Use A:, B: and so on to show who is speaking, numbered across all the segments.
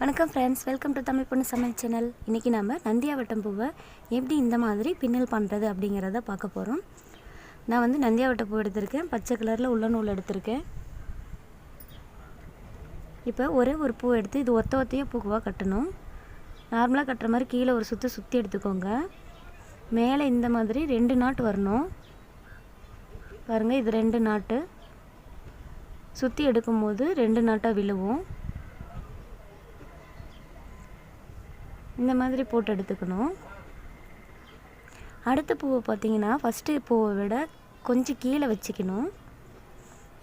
A: வணக்கம் friends welcome to Tamil பொண்ணு சமையல் சேனல் இன்றைக்கி நம்ம நந்தியாவட்டம் பூவை எப்படி இந்த மாதிரி பின்னல் பண்ணுறது அப்படிங்கிறத பார்க்க போகிறோம் நான் வந்து நந்தியாவட்டம் பூ எடுத்திருக்கேன். பச்சை கலரில் உள்ள நூல் எடுத்திருக்கேன். இப்போ ஒரே ஒரு பூ எடுத்து இது ஒத்த ஒத்தையே பூவாக கட்டணும். நார்மலாக கட்டுற மாதிரி கீழே ஒரு சுற்றி சுற்றி எடுத்துக்கோங்க. மேலே இந்த மாதிரி ரெண்டு நாட்டு வரணும். பாருங்கள் இது ரெண்டு நாட்டு. சுற்றி எடுக்கும்போது ரெண்டு நாட்டாக விழுவும். இந்த மாதிரி போட்டு எடுத்துக்கணும். அடுத்த பூவை பார்த்தீங்கன்னா ஃபஸ்ட்டு பூவை விட கொஞ்சம் கீழே வச்சுக்கணும்.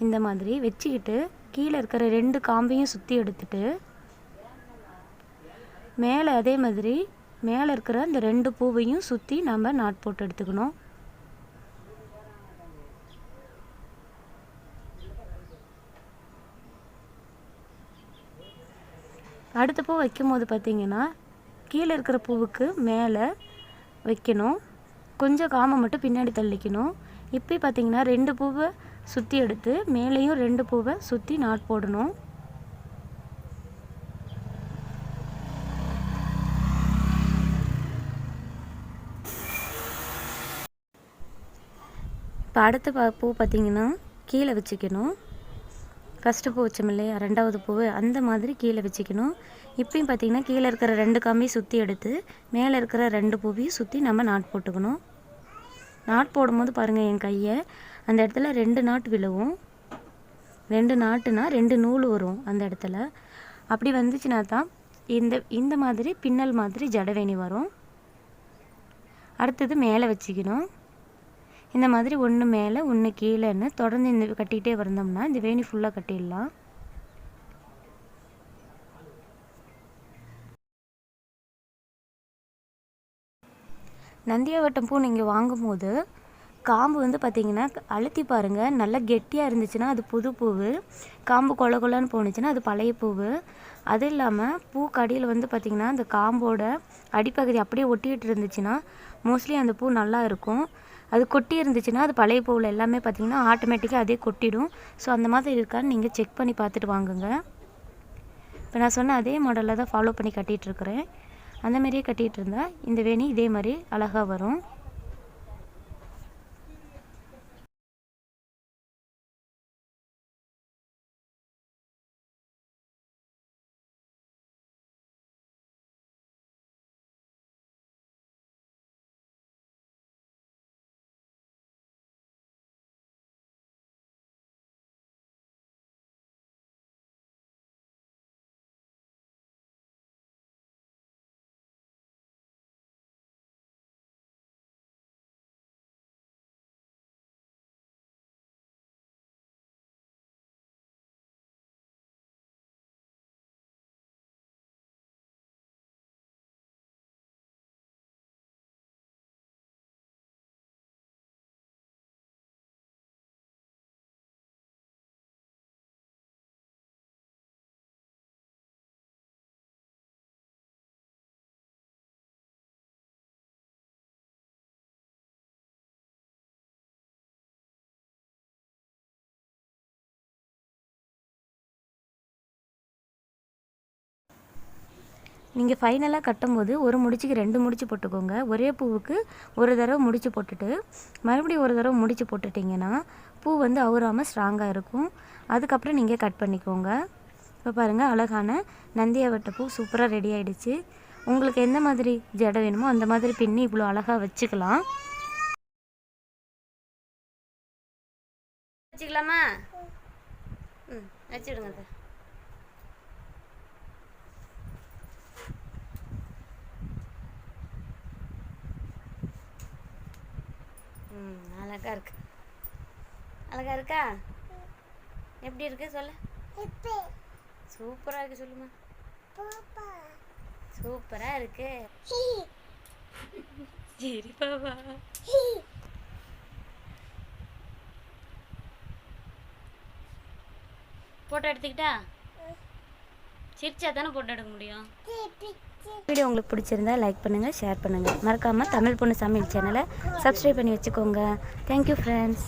A: இந்த மாதிரி வச்சுக்கிட்டு கீழே இருக்கிற ரெண்டு காம்பையும் சுற்றி எடுத்துட்டு மேலே அதே மாதிரி மேலே இருக்கிற இந்த ரெண்டு பூவையும் சுற்றி நம்ம நாட் போட்டு எடுத்துக்கணும். அடுத்த பூ வைக்கும் போது பார்த்தீங்கன்னா கீழே இருக்கிற பூவுக்கு மேலே வைக்கணும். கொஞ்சம் காமை மட்டும் பின்னாடி தள்ளிக்கணும். இப்போ பார்த்தீங்கன்னா ரெண்டு பூவை சுற்றி எடுத்து மேலேயும் ரெண்டு பூவை சுற்றி நாட் போடணும். இப்போ அடுத்த பூ பார்த்தீங்கன்னா கீழே வச்சுக்கணும். ஃபஸ்ட்டு பூ வச்சோம் இல்லையா? ரெண்டாவது பூ அந்த மாதிரி கீழே வச்சுக்கணும். இப்பயும் பார்த்திங்கன்னா கீழே இருக்கிற ரெண்டு காம்பையும் சுற்றி எடுத்து மேலே இருக்கிற ரெண்டு பூவையும் சுற்றி நம்ம நாட் போட்டுக்கணும். நாட் போடும்போது பாருங்கள் என் கையை அந்த இடத்துல ரெண்டு நாட்டு விழுவும். ரெண்டு நாட்டுனா ரெண்டு நூல் வரும் அந்த இடத்துல. அப்படி வந்துச்சுன்னா தான் இந்த இந்த மாதிரி பின்னல் மாதிரி ஜடவேணி வரும். அடுத்தது மேலே வச்சுக்கணும். இந்த மாதிரி ஒன்று மேலே ஒன்று கீழேன்னு தொடர்ந்து இந்த கட்டிகிட்டே வந்தோம்னா இந்த வேணி ஃபுல்லாக கட்டிடலாம். நந்தியாவட்டம் பூ நீங்கள் வாங்கும்போது காம்பு வந்து பார்த்திங்கன்னா அழுத்தி பாருங்கள் நல்லா கெட்டியாக இருந்துச்சுன்னா அது புது பூவு. காம்பு கொல கொலன்னு போணுச்சுன்னா அது பழைய பூவு. அது இல்லாமல் பூ கடியில் வந்து பார்த்திங்கன்னா அந்த காம்போட அடிப்பகுதி அப்படியே ஒட்டிகிட்டு இருந்துச்சுன்னா மோஸ்ட்லி அந்த பூ நல்லா இருக்கும். அது கொட்டி இருந்துச்சுன்னா அது பழைய பூவில் எல்லாமே பார்த்திங்கன்னா ஆட்டோமேட்டிக்காக அதே கொட்டிடும். ஸோ அந்த மாதிரி இருக்கான்னு நீங்கள் செக் பண்ணி பார்த்துட்டு வாங்குங்க. இப்போ நான் சொன்ன அதே மாடலில் தான் ஃபாலோ பண்ணி கட்டிகிட்ருக்குறேன் அந்த மாதிரியே கட்டிகிட்டு இருந்தால் இந்த வேணி இதே மாதிரி அழகாக வரும். நீங்கள் ஃபைனலாக கட்டும்போது ஒரு முடிச்சுக்கு ரெண்டு முடிச்சு போட்டுக்கோங்க. ஒரே பூவுக்கு ஒரு தடவை முடிச்சு போட்டுட்டு மறுபடியும் ஒரு தடவை முடிச்சு போட்டுட்டிங்கன்னா பூ வந்து அவுறாமல் ஸ்ட்ராங்காக இருக்கும். அதுக்கப்புறம் நீங்கள் கட் பண்ணிக்கோங்க. இப்போ பாருங்கள் அழகான நந்தியாவட்ட பூ சூப்பராக ரெடி ஆகிடுச்சு உங்களுக்கு எந்த மாதிரி ஜடை வேணுமோ அந்த மாதிரி பின்னி இவ்வளோ அழகாக வச்சுக்கலாம். வச்சுக்கலாமா? ம் வச்சுடுங்க ம் அழகா இருக்கு. அழகா இருக்கா? எப்படி இருக்கு சொல்லு. சூப்பரா இருக்கு சொல்லுமா. சூப்பரா இருக்கு. சரி பாபா போட்டோ எடுத்துக்கிட்டா? சிரிச்சா தானே போட்டோ எடுக்க முடியும்? வீடியோ உங்களுக்கு பிடிச்சிருந்தா லைக் பண்ணுங்கள் ஷேர் பண்ணுங்கள் மறக்காமல் தமிழ் பொண்ணு சமையல் சேனலை சப்ஸ்கிரைப் பண்ணி வச்சுக்கோங்க. Thank you friends